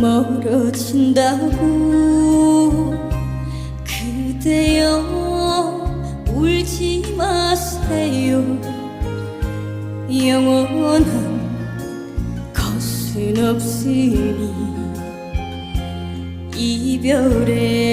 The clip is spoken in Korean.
멀어진다고 그대여 울지 마세요. 영원한 것은 없으니 이별에